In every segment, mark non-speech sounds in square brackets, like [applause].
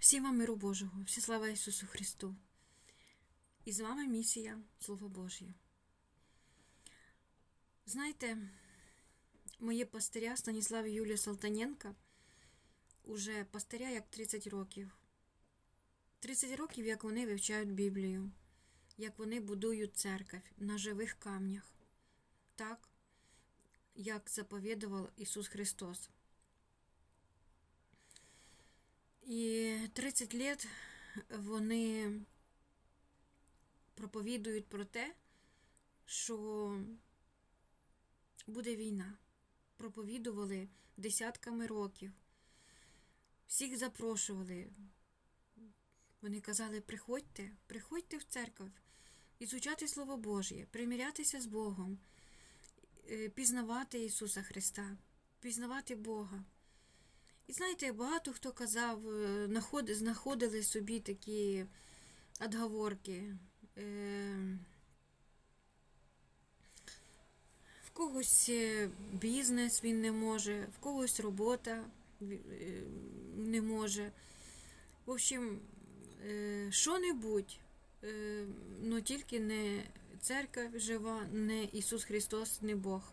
Всім вам миру Божого, всі слава Ісусу Христу. І з вами місія Слово Божє. Знаєте, моє пастиря Станіслав Юлія Салтаненка уже пастиря як 30 років. 30 років, як вони вивчають Біблію, як вони будують церковь на живих камнях, так, як заповідував Ісус Христос. І 30 лет вони проповідують про те, що буде війна. Проповідували десятками років. Всіх запрошували. Вони казали: приходьте, приходьте в церкву, ізучати Слово Божє, примірятися з Богом, е, пізнавати Ісуса Христа, пізнавати Бога. І знаєте, багато хто казав, е, знаходили собі такі отговорки. Е, В когось е, бізнес він не може, в когось робота не може. В общем, що-небудь, ну тільки не церква жива, не Ісус Христос, не Бог.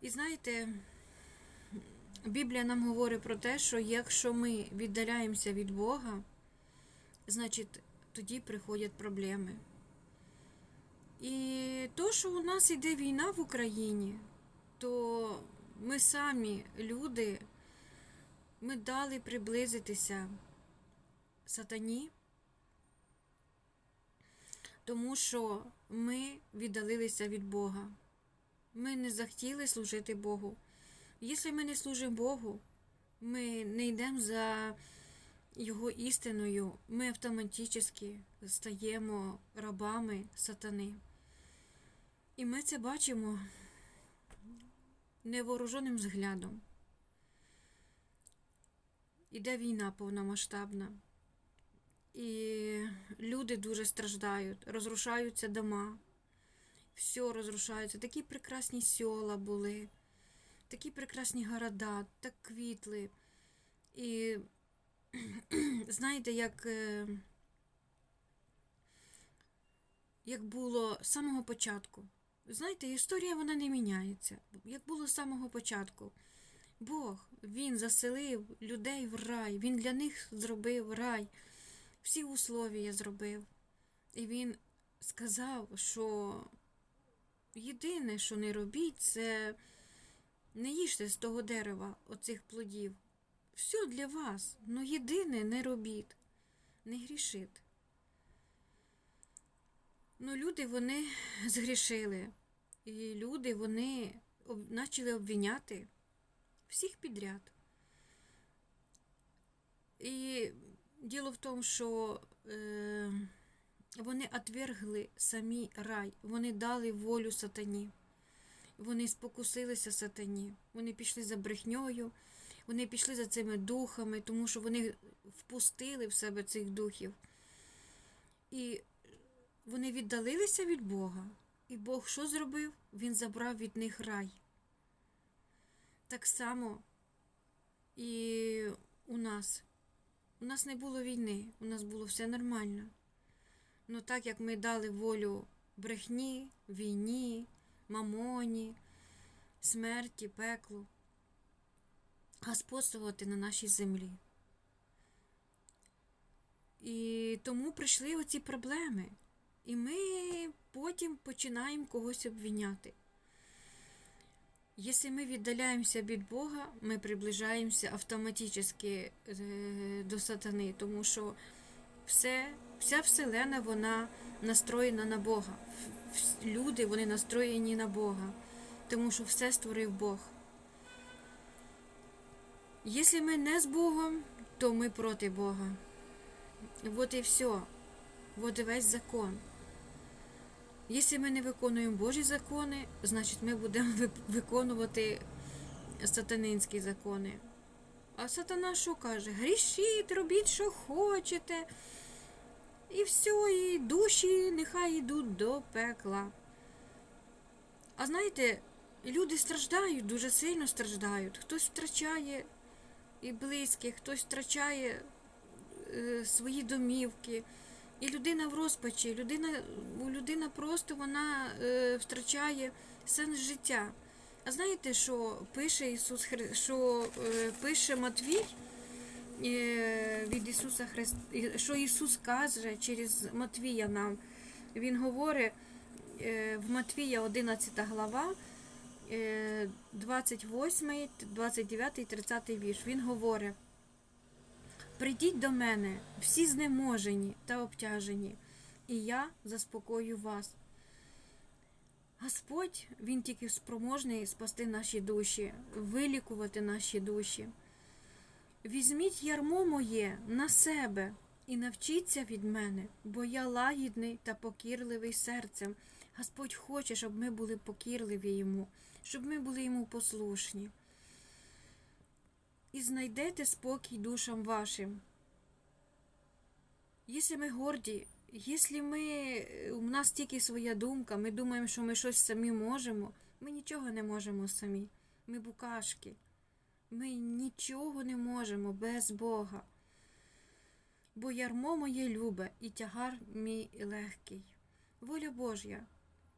І знаєте, Біблія нам говорить про те, що якщо ми віддаляємося від Бога, значить тоді приходять проблеми. І то, що у нас іде війна в Україні, то ми самі, люди, ми дали приблизитися сатані, тому що ми віддалилися від Бога. Ми не захотіли служити Богу. Якщо ми не служимо Богу, ми не йдемо за Його істиною, ми автоматично стаємо рабами сатани. І ми це бачимо невооруженим взглядом. Іде війна повномасштабна. І люди дуже страждають, розрушаються дома, все розрушається. Такі прекрасні села були такі прекрасні города, так квітли. І [clears throat] знаєте, як, е, як було з самого початку. Знаєте, історія вона не міняється. Як було з самого початку. Бог, Він заселив людей в рай, Він для них зробив рай, всі условия зробив. І він сказав, що єдине, що не робіть, це не їжте з того дерева, оцих плодів. Все для вас, но єдине не робіть, не грішіть. Ну, люди вони [laughs] згрішили, і люди вони почали обвиняти всіх підряд. І діло в тому, що е... вони отвергли самі рай, вони дали волю сатані. Вони спокусилися сатані, вони пішли за брехньою, вони пішли за цими духами, тому що вони впустили в себе цих духів. І вони віддалилися від Бога. І Бог що зробив? Він забрав від них рай. Так само і у нас. У нас не було війни, у нас було все нормально. Ну так як ми дали волю брехні, війні, мамоні, смерті, пеклу, господствувати на нашій землі. І тому прийшли оці проблеми. І ми потім починаємо когось обвиняти. Якщо ми віддаляємося від Бога, ми приближаємося автоматично до сатани, тому що все, вся вселена вона настроєна на Бога. Люди вони настроєні на Бога, тому що все створив Бог. Якщо ми не з Богом, то ми проти Бога. Вот і все. Вот і весь закон. Якщо ми не виконуємо Божі закони, значить ми будемо виконувати сатанинські закони. А сатана що каже? Грішіть, робіть, що хочете. І все, і душі нехай йдуть до пекла. А знаєте, люди страждають, дуже сильно страждають. Хтось втрачає і близьких, хтось втрачає е, свої домівки. І людина в розпачі, людина, людина просто вона е, втрачає сенс життя. А знаєте, що пише Ісус Хри... що е, пише Матвій від Ісуса Христа, що Ісус каже через Матвія нам. Він говорить е, в Матвія 11 глава, е, 28, 29 30 вірш. Він говорить. Прийдіть до мене, всі знеможені та обтяжені, і я заспокою вас. Господь, Він тільки спроможний спасти наші душі, вилікувати наші душі. Візьміть ярмо моє на себе і навчіться від мене, бо я лагідний та покірливий серцем. Господь хоче, щоб ми були покірливі йому, щоб ми були йому послушні. І знайдете спокій душам вашим. Якщо ми горді, якщо ми, у нас тільки своя думка, ми думаємо, що ми щось самі можемо, ми нічого не можемо самі. Ми букашки. Ми нічого не можемо без Бога. Бо ярмо моє любе і тягар мій легкий. Воля Божя,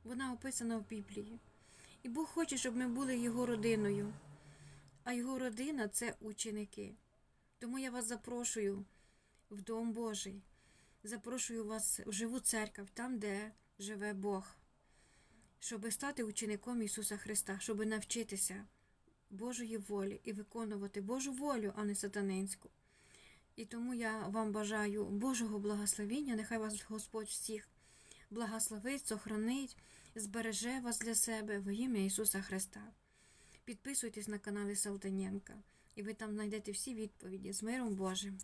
вона описана в Біблії. І Бог хоче, щоб ми були його родиною. А його родина це ученики. Тому я вас запрошую в Дом Божий. Запрошую вас в живу церкву, там, де живе Бог, щоб стати учеником Ісуса Христа, щоб навчитися Божої волі і виконувати Божу волю, а не сатанинську. І тому я вам бажаю Божого благословіння, нехай вас Господь всіх благословить, сохранить, збереже вас для себе во ім'я Ісуса Христа. Підписуйтесь на канали Салтаненка, і ви там знайдете всі відповіді з миром Божим.